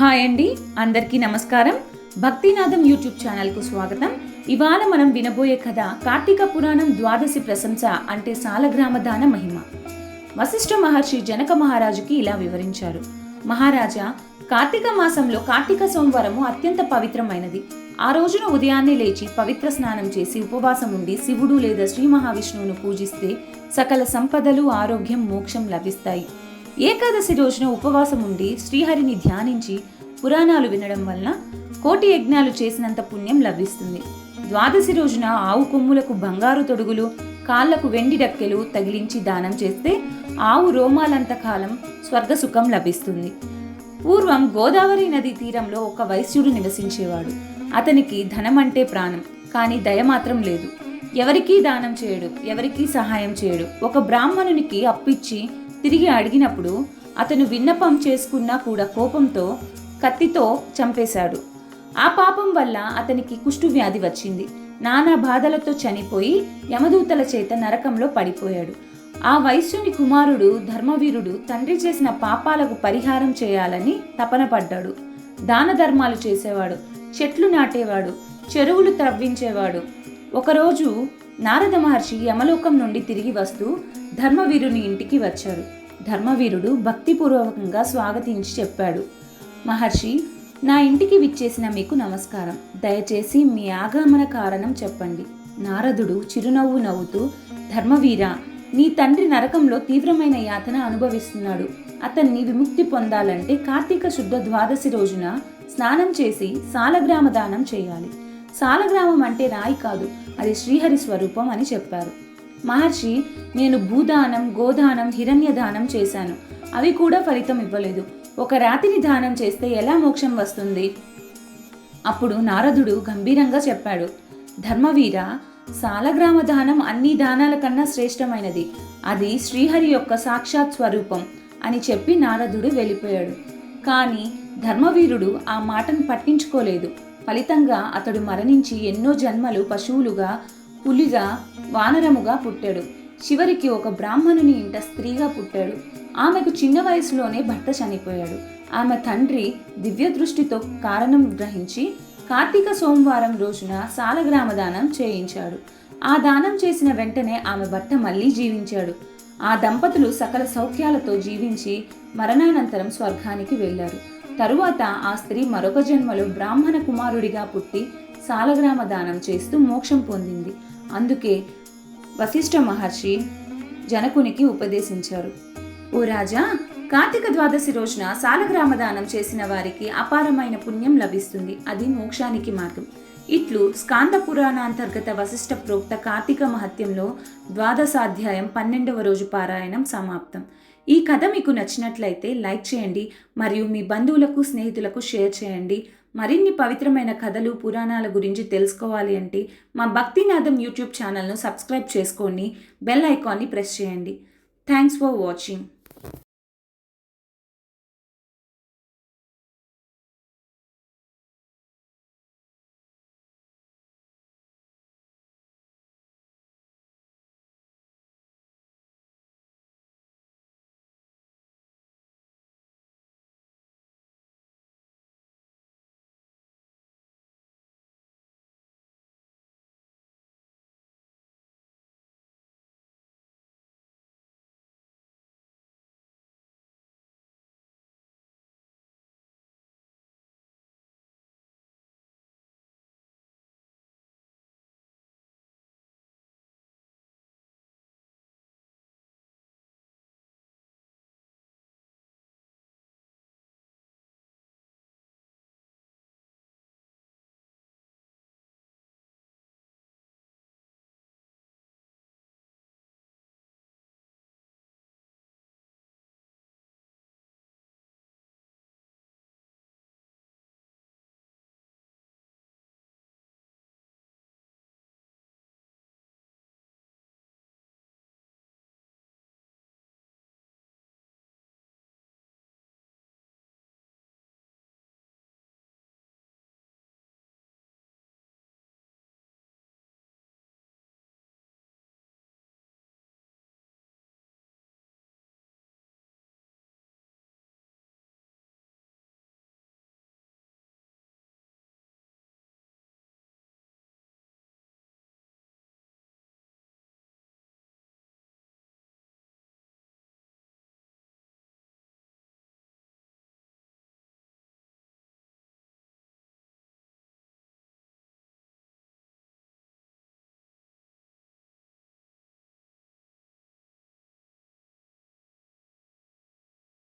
Hi అండి. అందరికీ నమస్కారం. భక్తినాథం యూట్యూబ్ ఛానల్కు స్వాగతం. ఇవాళ మనం వినబోయే కథ కార్తీక పురాణం ద్వాదశి ప్రశంస అంటే సాలగ్రామ దాన మహిమ. వశిష్ఠ మహర్షి జనక మహారాజుకి ఇలా వివరించారు. మహారాజా కార్తీక మాసంలో కార్తీక సోమవారము అత్యంత పవిత్రమైనది. ఆ రోజున ఉదయాన్నే లేచి పవిత్ర స్నానం చేసి ఉపవాసం ఉండి శివుడు లేదా శ్రీ మహావిష్ణువును పూజిస్తే సకల సంపదలు ఆరోగ్యం మోక్షం లభిస్తాయి. ఏకాదశి రోజున ఉపవాసం ఉండి శ్రీహరిని ధ్యానించి పురాణాలు వినడం వలన కోటి యజ్ఞాలు చేసినంత పుణ్యం లభిస్తుంది. ద్వాదశి రోజున ఆవు కొమ్ములకు బంగారు తొడుగులు కాళ్ళకు వెండి డక్కెలు తగిలించి దానం చేస్తే ఆవు రోమాలంత కాలం స్వర్గసుఖం లభిస్తుంది. పూర్వం గోదావరి నది తీరంలో ఒక వైశ్యుడు నివసించేవాడు. అతనికి ధనమంటే ప్రాణం కానీ దయ మాత్రం లేదు. ఎవరికీ దానం చేయడు ఎవరికీ సహాయం చేయడు. ఒక బ్రాహ్మణునికి అప్పిచ్చి తిరిగి అడిగినప్పుడు అతను విన్నపం చేసుకున్నా కూడా కోపంతో కత్తితో చంపేశాడు. ఆ పాపం వల్ల అతనికి కుష్టు వ్యాధి వచ్చింది. నానా బాధలతో చనిపోయి యమదూతల చేత నరకంలో పడిపోయాడు. ఆ వైశ్యుని కుమారుడు ధర్మవీరుడు తండ్రి చేసిన పాపాలకు పరిహారం చేయాలని తపన పడ్డాడు. దాన ధర్మాలు చేసేవాడు చెట్లు నాటేవాడు చెరువులు త్రవ్వించేవాడు. ఒకరోజు నారద మహర్షి యమలోకం నుండి తిరిగి వస్తూ ధర్మవీరుని ఇంటికి వచ్చారు ధర్మవీరుడు భక్తిపూర్వకంగా స్వాగతించి చెప్పాడు. మహర్షి నా ఇంటికి విచ్చేసిన మీకు నమస్కారం. దయచేసి మీ ఆగమన కారణం చెప్పండి. నారదుడు చిరునవ్వు నవ్వుతూ ధర్మవీర నీ తండ్రి నరకంలో తీవ్రమైన యాతన అనుభవిస్తున్నాడు. అతన్ని విముక్తి పొందాలంటే కార్తీక శుద్ధ ద్వాదశి రోజున స్నానం చేసి సాలగ్రామ దానం చేయాలి. సాలగ్రామం అంటే రాయి కాదు అది శ్రీహరి స్వరూపం అని చెప్పారు. మహర్షి నేను భూదానం గోదానం హిరణ్య దానం చేశాను. అవి కూడా ఫలితం ఇవ్వలేదు. ఒక రాతిని దానం చేస్తే ఎలా మోక్షం వస్తుంది? అప్పుడు నారదుడు గంభీరంగా చెప్పాడు ధర్మవీర సాలగ్రామ దానం అన్ని దానాల కన్నా శ్రేష్టమైనది. అది శ్రీహరి యొక్క సాక్షాత్ స్వరూపం అని చెప్పి నారదుడు వెళ్ళిపోయాడు. కానీ ధర్మవీరుడు ఆ మాటను పట్టించుకోలేదు. ఫలితంగా అతడు మరణించి ఎన్నో జన్మలు పశువులుగా పులిగా వానరముగా పుట్టాడు. చివరికి ఒక బ్రాహ్మణుని ఇంట స్త్రీగా పుట్టాడు. ఆమెకు చిన్న వయసులోనే భర్త చనిపోయాడు. ఆమె తండ్రి దివ్య దృష్టితో కారణం గ్రహించి కార్తీక సోమవారం రోజున సాలగ్రామ దానం చేయించాడు. ఆ దానం చేసిన వెంటనే ఆమె భర్త మళ్ళీ జీవించాడు. ఆ దంపతులు సకల సౌఖ్యాలతో జీవించి మరణానంతరం స్వర్గానికి వెళ్ళారు. తరువాత ఆ స్త్రీ మరొక జన్మలో బ్రాహ్మణ కుమారుడిగా పుట్టి సాలగ్రామ దానం చేస్తూ మోక్షం పొందింది. అందుకే వశిష్ఠ మహర్షి జనకునికి ఉపదేశించారు. ఓ రాజా కార్తీక ద్వాదశి రోజున సాలగ్రామ దానం చేసిన వారికి అపారమైన పుణ్యం లభిస్తుంది. అది మోక్షానికి మార్గం. ఇట్లు స్కాంద పురాణాంతర్గత వశిష్ఠ ప్రోక్త కార్తీక మహత్యంలో ద్వాదశాధ్యాయం పన్నెండవ రోజు పారాయణం సమాప్తం. ఈ కథ మీకు నచ్చినట్లయితే లైక్ చేయండి మరియు మీ బంధువులకు స్నేహితులకు షేర్ చేయండి. మరిన్ని పవిత్రమైన కథలు పురాణాల గురించి తెలుసుకోవాలి అంటే మా భక్తినాథం యూట్యూబ్ ఛానల్ను సబ్స్క్రైబ్ చేసుకోండి. బెల్ ఐకాన్ని ప్రెస్ చేయండి. Thanks for watching